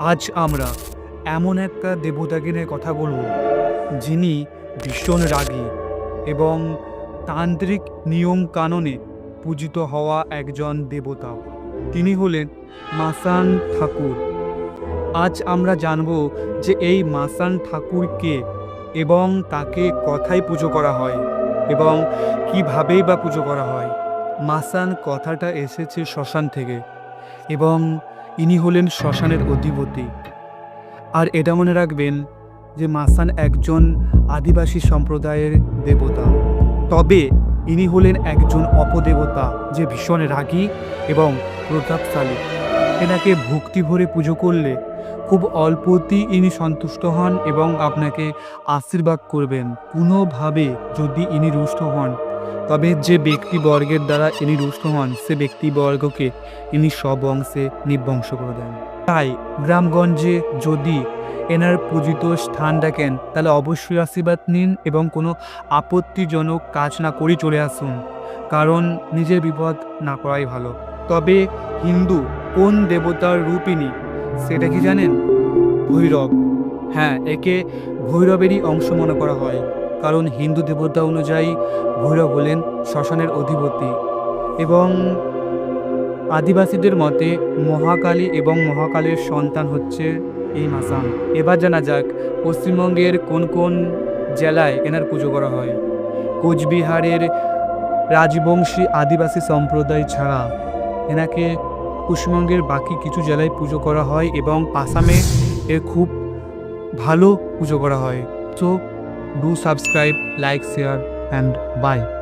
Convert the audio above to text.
আজ আমরা এমন একটা দেবতাকে নিয়ে কথা বলব, যিনি ভীষণ রাগী এবং তান্ত্রিক নিয়ম কাননে পূজিত হওয়া একজন দেবতা। তিনি হলেন মাসান ঠাকুর। আজ আমরা জানব যে এই মাসান ঠাকুরকে এবং তাকে কথায় পুজো করা হয় এবং কিভাবেই বা পুজো করা হয়। মাসান কথাটা এসেছে শ্মশান থেকে এবং ইনি হলেন শ্মশানের অধিপতি। আর এটা মনে রাখবেন যে মাসান একজন আদিবাসী সম্প্রদায়ের দেবতা। তবে ইনি হলেন একজন অপদেবতা যে ভীষণ রাগী এবং প্রতাপশালী। এনাকে ভক্তি ভরে পুজো করলে খুব অল্পতেই ইনি সন্তুষ্ট হন এবং আপনাকে আশীর্বাদ করবেন। কোনোভাবে যদি ইনি রুষ্ট হন তবে যে ব্যক্তিবর্গের দ্বারা ইনি রুষ্ট হন, সে ব্যক্তিবর্গকে ইনি সব অংশে নিবংশ করে দেন। তাই গ্রামগঞ্জে যদি এনার পূজিত স্থান দেখেন, তাহলে অবশ্যই আশীর্বাদ নিন এবং কোনো আপত্তিজনক কাজ না করে চলে আসুন, কারণ নিজের বিপদ না করাই ভালো। তবে হিন্দু কোন দেবতার রূপিনী সেটা কি জানেন? ভৈরব। হ্যাঁ একে ভৈরবেরই অংশ মনে করা হয়। কারণ হিন্দু দেবতা অনুযায়ী ভৈরব হলেন শ্মশানের অধিপতি। এবং আদিবাসীদের মতে মহাকালী এবং মহাকালের সন্তান হচ্ছে এই মাসান এবার জানা যাক, পশ্চিমবঙ্গের কোন কোন জেলায় এনার পুজো করা হয়? কোচবিহারের রাজবংশী আদিবাসী সম্প্রদায় ছাড়া এনাকে পশ্চিমবঙ্গের বাকি কিছু জেলায় পুজো করা হয় এবং আসামে এর খুব ভালো পুজো করা হয়। তো do subscribe like share and bye.